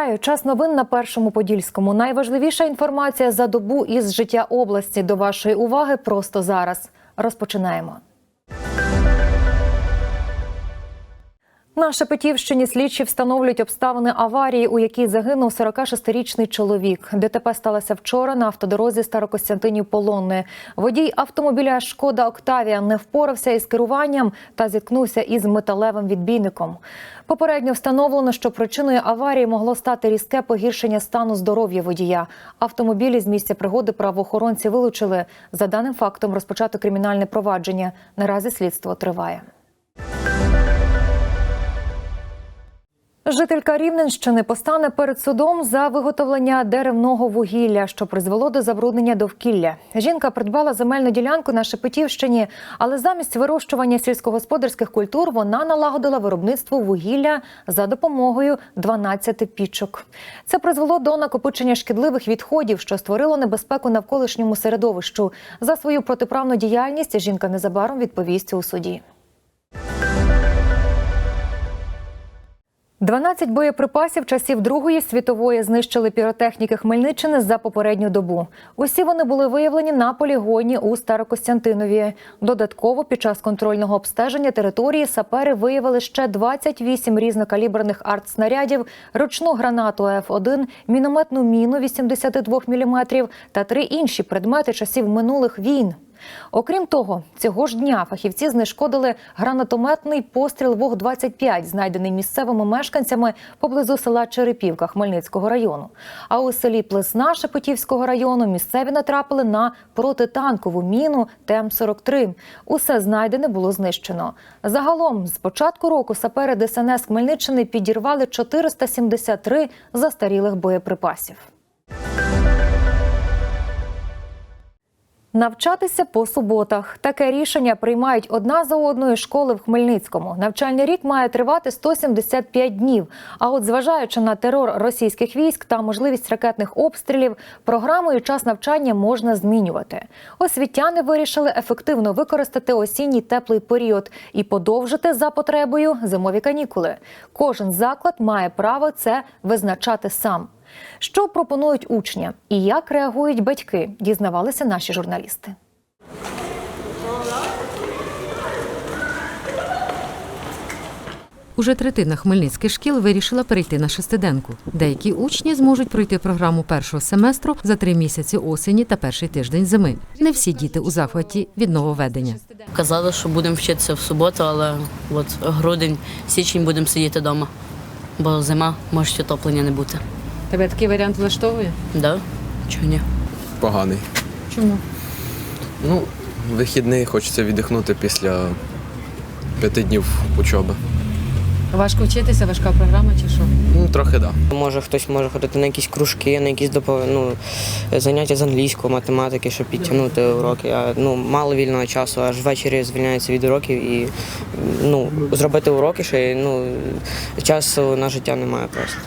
Вітаю! Час новин на першому подільському. Найважливіша інформація за добу із життя області. До вашої уваги просто зараз. Розпочинаємо. На Шепетівщині слідчі встановлюють обставини аварії, у якій загинув 46-річний чоловік. ДТП сталося вчора на автодорозі Старокостянтинів Полонне. Водій автомобіля Шкода Октавія не впорався із керуванням та зіткнувся із металевим відбійником. Попередньо встановлено, що причиною аварії могло стати різке погіршення стану здоров'я водія. Автомобілі з місця пригоди правоохоронці вилучили. За даним фактом розпочато кримінальне провадження. Наразі слідство триває. Жителька Рівненщини постане перед судом за виготовлення деревного вугілля, що призвело до забруднення довкілля. Жінка придбала земельну ділянку на Шепетівщині, але замість вирощування сільськогосподарських культур вона налагодила виробництво вугілля за допомогою 12 пічок. Це призвело до накопичення шкідливих відходів, що створило небезпеку навколишньому середовищу. За свою протиправну діяльність жінка незабаром відповість у суді. 12 боєприпасів часів Другої світової знищили піротехніки Хмельниччини за попередню добу. Усі вони були виявлені на полігоні у Старокостянтинові. Додатково під час контрольного обстеження території сапери виявили ще 28 різнокаліберних артснарядів, ручну гранату Ф1, мінометну міну 82 мм та три інші предмети часів минулих війн. Окрім того, цього ж дня фахівці знешкодили гранатометний постріл ВОГ-25, знайдений місцевими мешканцями поблизу села Черепівка Хмельницького району. А у селі Плесна Шепетівського району місцеві натрапили на протитанкову міну ТМ-43. Усе знайдене було знищено. Загалом, з початку року сапери ДСНС Хмельниччини підірвали 473 застарілих боєприпасів. Навчатися по суботах. Таке рішення приймають одна за одною школи в Хмельницькому. Навчальний рік має тривати 175 днів. А от зважаючи на терор російських військ та можливість ракетних обстрілів, програму і час навчання можна змінювати. Освітяни вирішили ефективно використати осінній теплий період і подовжити за потребою зимові канікули. Кожен заклад має право це визначати сам. Що пропонують учня і як реагують батьки, дізнавалися наші журналісти. Уже третина хмельницьких шкіл вирішила перейти на шестиденку. Деякі учні зможуть пройти програму першого семестру за три місяці осені та перший тиждень зими. Не всі діти у захваті від нововведення. Казали, що будемо вчитися в суботу, але от грудень, січень будемо сидіти вдома, бо зима може отоплення не бути. Тебе такий варіант влаштовує? Да? Чого ні? Поганий. Чому? Ну, вихідний хочеться віддихнути після п'яти днів учоби. Важко вчитися, важка програма чи що? Ну, трохи так. Да. Може, хтось може ходити на якісь кружки, на якісь допо... ну, заняття з англійської, математики, щоб підтягнути уроки. А ну, мало вільного часу, аж ввечері звільняється від уроків і ну, зробити уроки, ще ну, часу на життя немає просто.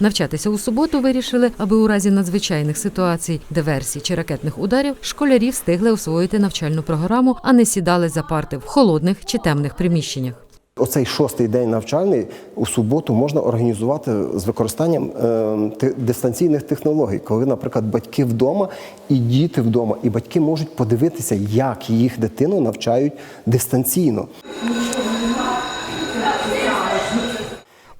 Навчатися у суботу вирішили, аби у разі надзвичайних ситуацій, диверсій чи ракетних ударів школярі встигли освоїти навчальну програму, а не сідали за парти в холодних чи темних приміщеннях. Оцей шостий день навчальний у суботу можна організувати з використанням е, дистанційних технологій, коли, наприклад, батьки вдома і діти вдома, і батьки можуть подивитися, як їх дитину навчають дистанційно.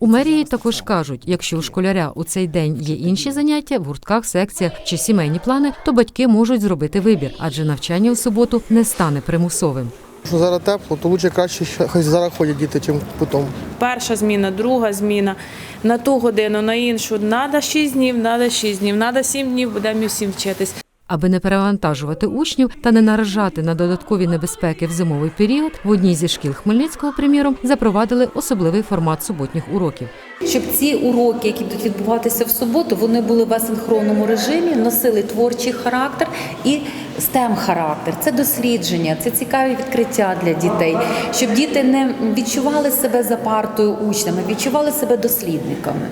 У мерії також кажуть, якщо у школяря у цей день є інші заняття в гуртках, секціях чи сімейні плани, то батьки можуть зробити вибір, адже навчання у суботу не стане примусовим. Що зараз тепло, то лучше краще ще- хай зараз ходять діти, чим потім. перша зміна, друга зміна на ту годину, на іншу. Надо 6 днів, надо 6 днів, надо 7 днів, будемо всім вчитись. Аби не перевантажувати учнів та не наражати на додаткові небезпеки в зимовий період, в одній зі шкіл Хмельницького, приміром, запровадили особливий формат суботніх уроків. щоб ці уроки, які будуть відбуватися в суботу, вони були в асинхронному режимі, носили творчий характер і stem характер. Це дослідження, це цікаві відкриття для дітей, щоб діти не відчували себе за партою учнями, відчували себе дослідниками.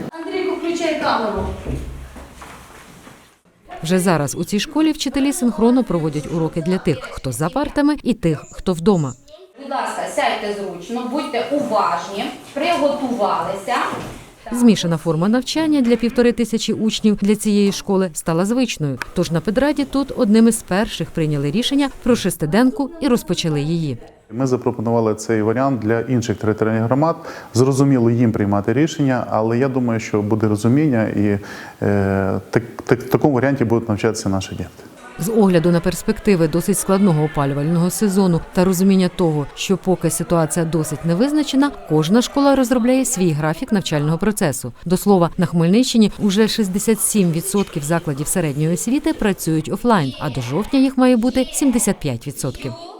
Вже зараз у цій школі вчителі синхронно проводять уроки для тих, хто за партами, і тих, хто вдома. Будь ласка, сядьте зручно, будьте уважні, приготувалися. Змішана форма навчання для півтори тисячі учнів для цієї школи стала звичною. Тож на педраді тут одним із перших прийняли рішення про шестиденку і розпочали її. Ми запропонували цей варіант для інших територіальних громад. Зрозуміло їм приймати рішення, але я думаю, що буде розуміння, і е, так, так, в такому варіанті будуть навчатися наші діти. З огляду на перспективи досить складного опалювального сезону та розуміння того, що поки ситуація досить невизначена, кожна школа розробляє свій графік навчального процесу. До слова, на Хмельниччині уже 67% закладів середньої освіти працюють офлайн, а до жовтня їх має бути 75%.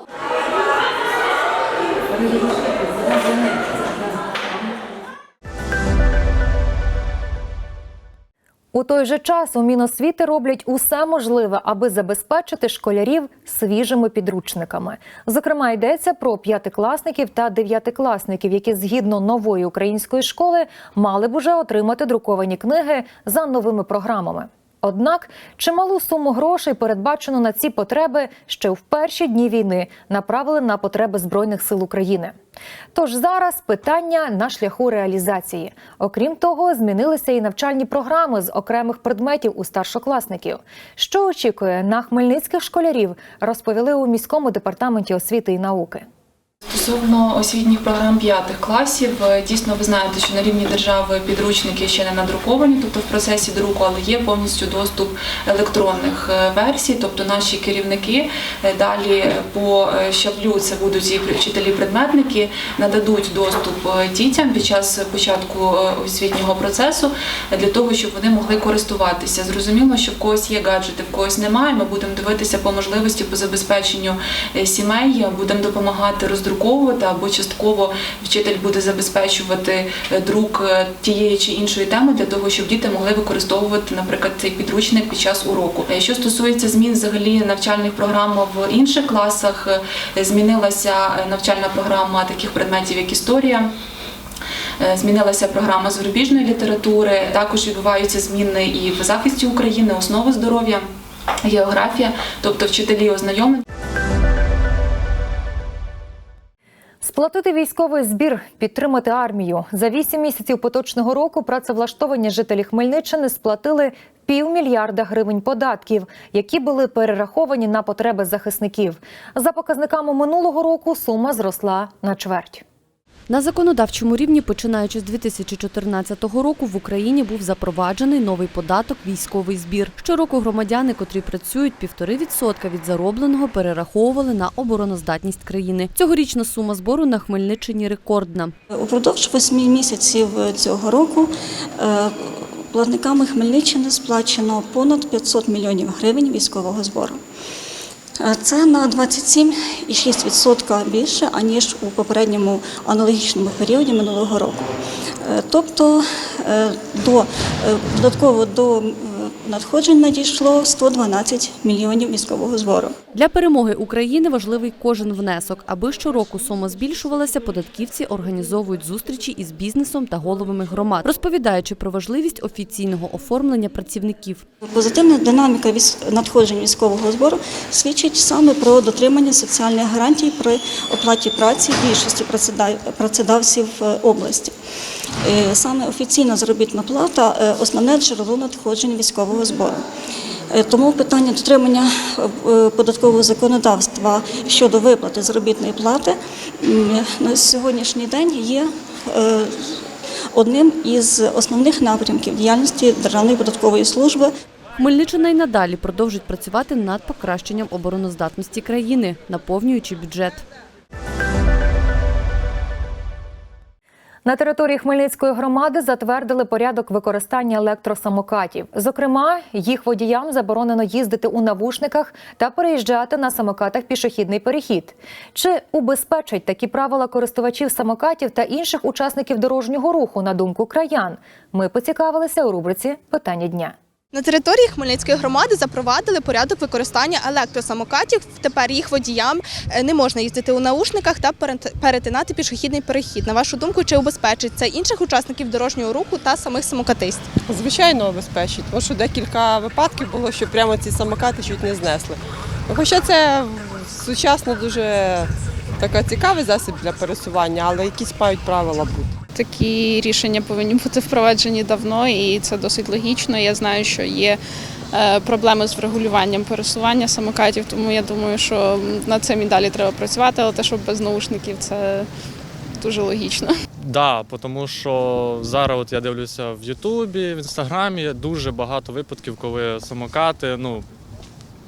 У той же час у Міносвіти роблять усе можливе, аби забезпечити школярів свіжими підручниками. Зокрема, йдеться про п'ятикласників та дев'ятикласників, які згідно нової української школи мали б уже отримати друковані книги за новими програмами. Однак чималу суму грошей, передбачену на ці потреби, ще в перші дні війни направили на потреби збройних сил України. Тож зараз питання на шляху реалізації. Окрім того, змінилися і навчальні програми з окремих предметів у старшокласників. Що очікує на хмельницьких школярів, розповіли у міському департаменті освіти і науки. Стосовно освітніх програм п'ятих класів, е, дійсно ви знаєте, що на рівні держави підручники ще не надруковані, тобто в процесі друку, але є повністю доступ електронних е, версій. Тобто наші керівники е, далі по щаблю це будуть і вчителі-предметники, нададуть доступ дітям під час початку освітнього процесу для того, щоб вони могли користуватися. Зрозуміло, що в когось є гаджети, в когось немає. Ми будемо дивитися по можливості по забезпеченню сімей, будемо допомагати роздруковувати або частково вчитель буде забезпечувати е, друк е, тієї чи іншої теми для того, щоб діти могли використовувати, наприклад, цей підручник під час уроку. Е, Що стосується змін взагалі навчальних програм в інших класах, змінилася навчальна програма таких предметів, як історія. Змінилася програма зарубіжної літератури. Також відбуваються зміни і в захисті України, основи здоров'я, географія, тобто вчителі ознайомлені. Сплатити військовий збір, підтримати армію за вісім місяців поточного року. Працевлаштовані жителі Хмельниччини сплатили півмільярда гривень податків, які були перераховані на потреби захисників. За показниками минулого року сума зросла на чверть. На законодавчому рівні, починаючи з 2014 року, в Україні був запроваджений новий податок військовий збір. Щороку громадяни, котрі працюють, півтори відсотка від заробленого перераховували на обороноздатність країни. Цьогорічна сума збору на Хмельниччині рекордна. Упродовж восьми місяців цього року е, платниками Хмельниччини сплачено понад 500 мільйонів гривень військового збору. Е, Це на 27,6% більше, аніж у попередньому аналогічному періоді минулого року. Е, Тобто е, до, додатково до надходжень надійшло 112 мільйонів військового збору. Для перемоги України важливий кожен внесок. Аби щороку сума збільшувалася, податківці організовують зустрічі із бізнесом та головами громад, розповідаючи про важливість офіційного оформлення працівників. Позитивна динаміка надходжень військового збору свідчить саме про дотримання соціальних гарантій при оплаті праці більшості працеда- працедавців е, області. Е, Саме офіційна заробітна плата е, основне джерело надходжень військового збору. Е, Тому питання дотримання податкового законодавства щодо виплати заробітної плати на сьогоднішній день є одним із основних напрямків діяльності Державної податкової служби. Хмельниччина й надалі продовжить працювати над покращенням обороноздатності країни, наповнюючи бюджет. На території Хмельницької громади затвердили порядок використання електросамокатів. Зокрема, їх водіям заборонено їздити у навушниках та переїжджати на самокатах пішохідний перехід. Чи убезпечать такі правила користувачів самокатів та інших учасників дорожнього руху на думку краян? Ми поцікавилися у рубриці Питання дня. На території Хмельницької громади запровадили порядок використання електросамокатів. Тепер їх водіям е, не можна їздити у наушниках та перетинати пішохідний перехід. На вашу думку, чи убезпечить це інших учасників дорожнього руху та самих самокатистів? Звичайно, обезпечить, тому що декілька випадків було, що прямо ці самокати чуть не знесли. Хоча це сучасно дуже така цікавий засіб для пересування, але якісь мають правила бути. Такі рішення повинні бути впроваджені давно, і це досить логічно. Я знаю, що є е, проблеми з врегулюванням пересування самокатів, тому я думаю, що над цим і далі треба працювати, але те, що без наушників, це дуже логічно. Да, тому що зараз от я дивлюся в Ютубі, в Інстаграмі дуже багато випадків, коли самокати ну,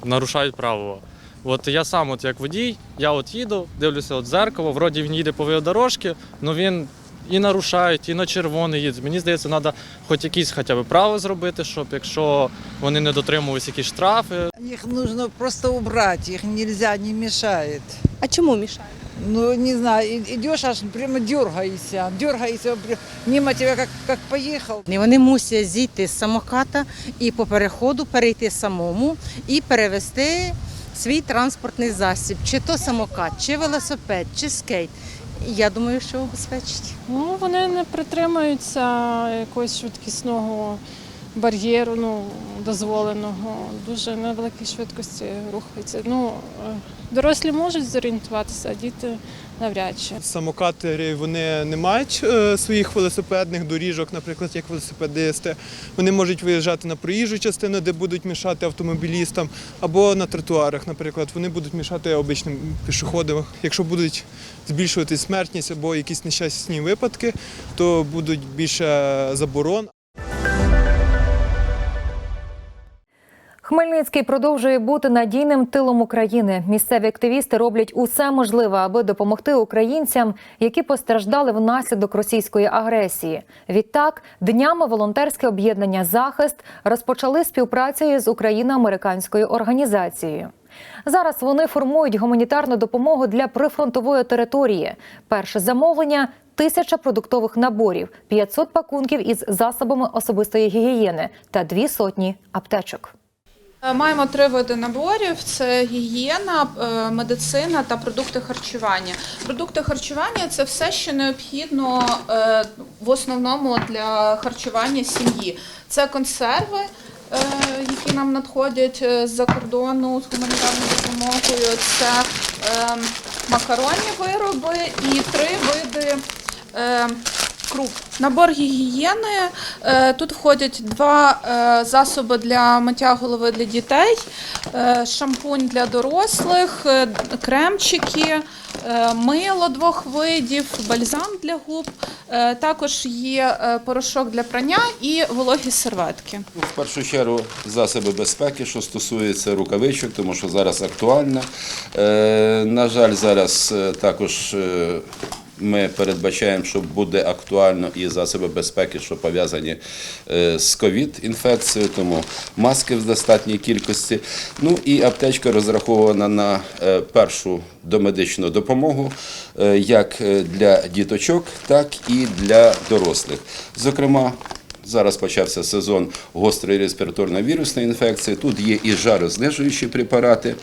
нарушають правила. От я сам, от як водій, я от їду, дивлюся от зеркало, вроді він їде по велодорожці, але він і нарушає, і на червоний їде. Мені здається, треба хоч якісь хоча б право зробити, щоб якщо вони не дотримувались якісь штрафи, Их нужно просто убрать, их нельзя, не мешает. А чому мішає? Ну, не знаю, идешь аж прямо дергаешься, дергаешься, прям мимо тебя как, как поехал. І Вони мусять зійти з самоката і по переходу перейти самому і перевести свій транспортний засіб, чи то самокат, чи велосипед, чи скейт. Я думаю, що обезпечить. Ну, вони не притримуються якогось швидкісного бар'єру, ну, дозволеного, дуже на великій швидкості рухаються. Ну, е, дорослі можуть зорієнтуватися, а діти навряд чи. Самокатери вони не мають е, своїх велосипедних доріжок, наприклад, як велосипедисти. Вони можуть виїжджати на проїжджу частину, де будуть мішати автомобілістам, або на тротуарах, наприклад, вони будуть мішати обичним пішоходам. Якщо будуть збільшувати смертність або якісь нещасні випадки, то будуть більше заборон. Хмельницький продовжує бути надійним тилом України. Місцеві активісти роблять усе можливе, аби допомогти українцям, які постраждали внаслідок російської агресії. Відтак, днями волонтерське об'єднання Захист розпочали співпрацю з україно-американською організацією. Зараз вони формують гуманітарну допомогу для прифронтової території. Перше замовлення тисяча продуктових наборів, 500 пакунків із засобами особистої гігієни та дві сотні аптечок. Е, Маємо три види наборів: це гігієна, е, медицина та продукти харчування. Продукти харчування це все, що необхідно е, в основному для харчування сім'ї. Це консерви, які нам надходять з-за кордону з гуманітарною допомогою. Це е, макаронні вироби і три види. Круп. Набор гігієни. Е, Тут входять два е, засоби для миття голови для дітей, е, шампунь для дорослих, кремчики, мило двох видів, бальзам для губ. Також є порошок для прання і вологі серветки. Ну, В першу чергу засоби безпеки, що стосується рукавичок, тому що зараз актуально. На жаль, зараз також ми передбачаємо, що буде актуально і засоби безпеки, що пов'язані е, з ковід-інфекцією, тому маски в достатній кількості. Ну і аптечка розрахована на е, першу домедичну допомогу, е, як для діточок, так і для дорослих. Зокрема, Зараз почався сезон гострої респіраторної вірусної інфекції. Тут є і жарознижуючі препарати,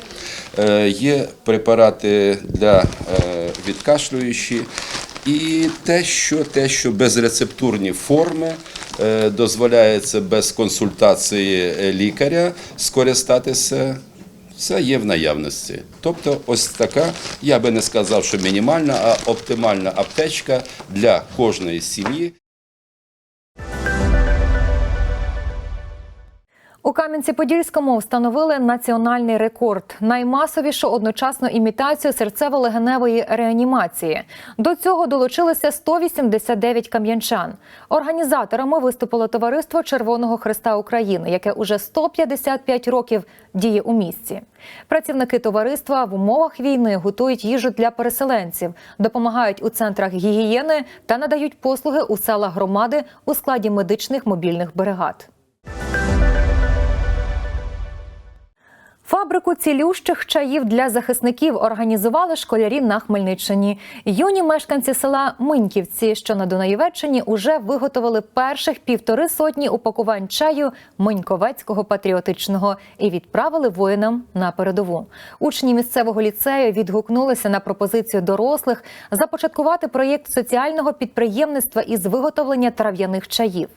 є препарати для відкашлюючі, і те, що те, що безрецептурні форми е, дозволяється без консультації е, лікаря скористатися. все є в наявності. Тобто, ось така, я би не сказав, що мінімальна, а оптимальна аптечка для кожної сім'ї. У Кам'янці-Подільському встановили національний рекорд наймасовішу одночасну імітацію серцево-легеневої реанімації. До цього долучилися 189 кам'янчан. Організаторами виступило товариство Червоного Христа України, яке уже 155 років діє у місті. Працівники товариства в умовах війни готують їжу для переселенців, допомагають у центрах гігієни та надають послуги у селах громади у складі медичних мобільних бригад. Фабрику цілющих чаїв для захисників організували школярі на Хмельниччині. Юні мешканці села Миньківці, що на Дунаєвеччині, уже виготовили перших півтори сотні упакувань чаю Миньковецького патріотичного і відправили воїнам на передову. Учні місцевого ліцею відгукнулися на пропозицію дорослих започаткувати проєкт соціального підприємництва із виготовлення трав'яних чаїв.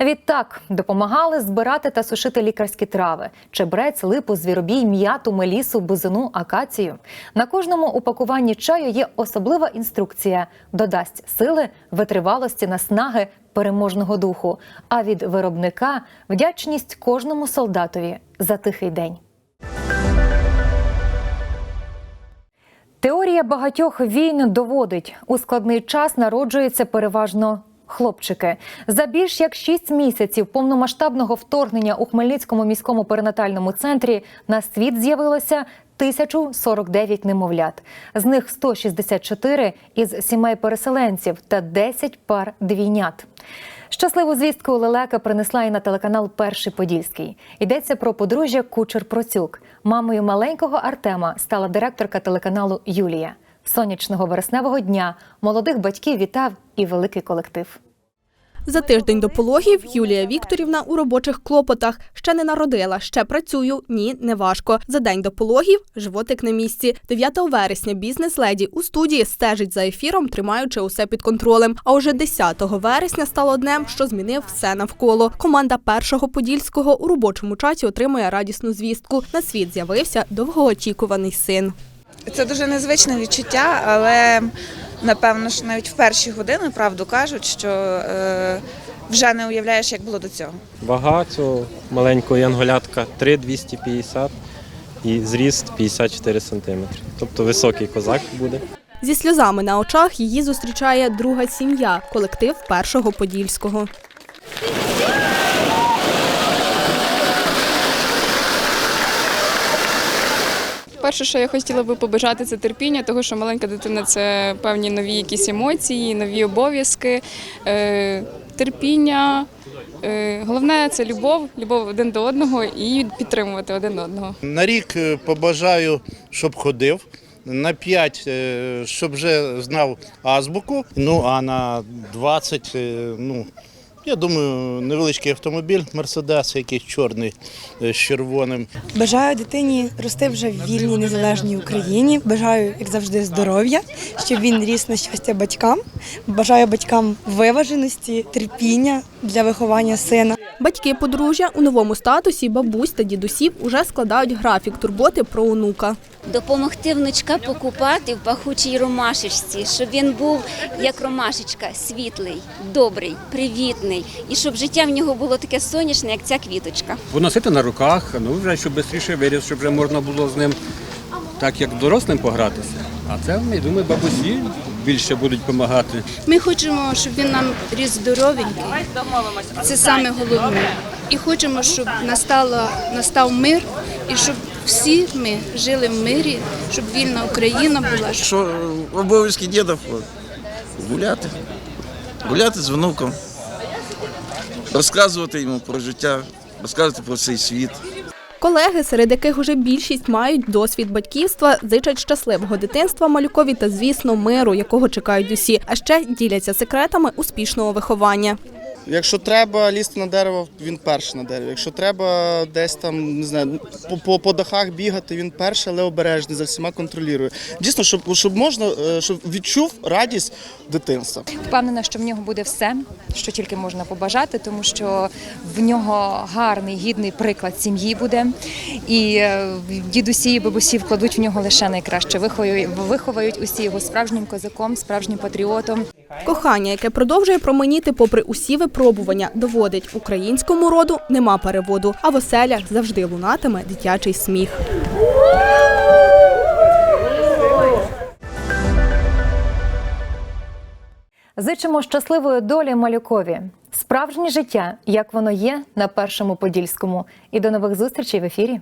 Відтак допомагали збирати та сушити лікарські трави: чебрець, липу, звіробій, м'яту, мелісу, бузину, акацію. На кожному упакуванні чаю є особлива інструкція: додасть сили, витривалості, наснаги, переможного духу. А від виробника вдячність кожному солдатові за тихий день. Теорія багатьох війн доводить, у складний час народжуються переважно хлопчики. За більш як 6 місяців повномасштабного вторгнення у Хмельницькому міському перинатальному центрі на світ з'явилося 1049 немовлят. З них 164 із сімей переселенців та 10 пар двійнят. Щасливу звістку лелека принесла і на телеканал Перший Подільський. Йдеться про подружжя Кучер Процюк. Мамою маленького Артема стала директорка телеканалу Юлія. Сонячного вересневого дня молодих батьків вітав і великий колектив. За тиждень до пологів Юлія Вікторівна у робочих клопотах ще не народила, ще працюю. Ні, не важко. За день до пологів животик на місці. 9 вересня бізнес-леді у студії стежить за ефіром, тримаючи усе під контролем. А уже 10 вересня стало днем, що змінив все навколо. Команда першого подільського у робочому чаті отримує радісну звістку. На світ з'явився довгоочікуваний син. Це дуже незвичне відчуття, але напевно ж навіть в перші години правду кажуть, що е, вже не уявляєш, як було до цього. Вага цього маленького янголятка 3,250 і зріст 54 см. Тобто високий козак буде. Зі сльозами на очах її зустрічає друга сім'я, колектив першого подільського. Перше, що я хотіла би побажати, це терпіння, тому що маленька дитина це певні нові якісь емоції, нові обов'язки, е, терпіння. Е, Головне це любов, любов один до одного і підтримувати один одного. На рік е, побажаю, щоб ходив. На 5, е, щоб вже знав азбуку. Ну а на 20, е, ну я думаю, невеличкий автомобіль Мерседес, якийсь чорний з червоним. Бажаю дитині рости вже в вільній незалежній Україні. Бажаю, як завжди, здоров'я, щоб він ріс на щастя батькам. Бажаю батькам виваженості, терпіння для виховання сина. Батьки подружжя у новому статусі бабусь та дідусів уже складають графік турботи про онука. Допомогти внучка покупати в пахучій ромашечці, щоб він був як ромашечка, світлий, добрий, привітний, і щоб життя в нього було таке сонячне, як ця квіточка. Поносити на руках, ну вже щоб швидше виріс, щоб вже можна було з ним так як дорослим погратися. А це, я думаю, бабусі більше будуть допомагати. Ми хочемо, щоб він нам ріс здоровенький. Це саме головне. І хочемо, щоб настала, настав мир, і щоб всі ми жили в мирі, щоб вільна Україна була. Що обов'язки діда гуляти, гуляти з внуком, розказувати йому про життя, розказувати про цей світ. Колеги, серед яких уже більшість мають досвід батьківства, зичать щасливого дитинства малюкові та, звісно, миру, якого чекають усі. А ще діляться секретами успішного виховання. Якщо треба лізти на дерево, він перший на дереві. Якщо треба десь там не знаю, по, по, по дахах бігати, він перший, але обережний, за всіма контролює. Дійсно, щоб, щоб можна, е, щоб відчув радість дитинства. Впевнена, що в нього буде все, що тільки можна побажати, тому що в нього гарний, гідний приклад сім'ї буде. І е, дідусі і бабусі вкладуть в нього лише найкраще. Виховують, виховають усі його справжнім козаком, справжнім патріотом. Кохання, яке продовжує променіти попри усі випробування, доводить українському роду нема переводу, а в оселях завжди лунатиме дитячий сміх. Зичимо щасливої долі малюкові. Справжнє життя, як воно є на першому подільському. І до нових зустрічей в ефірі.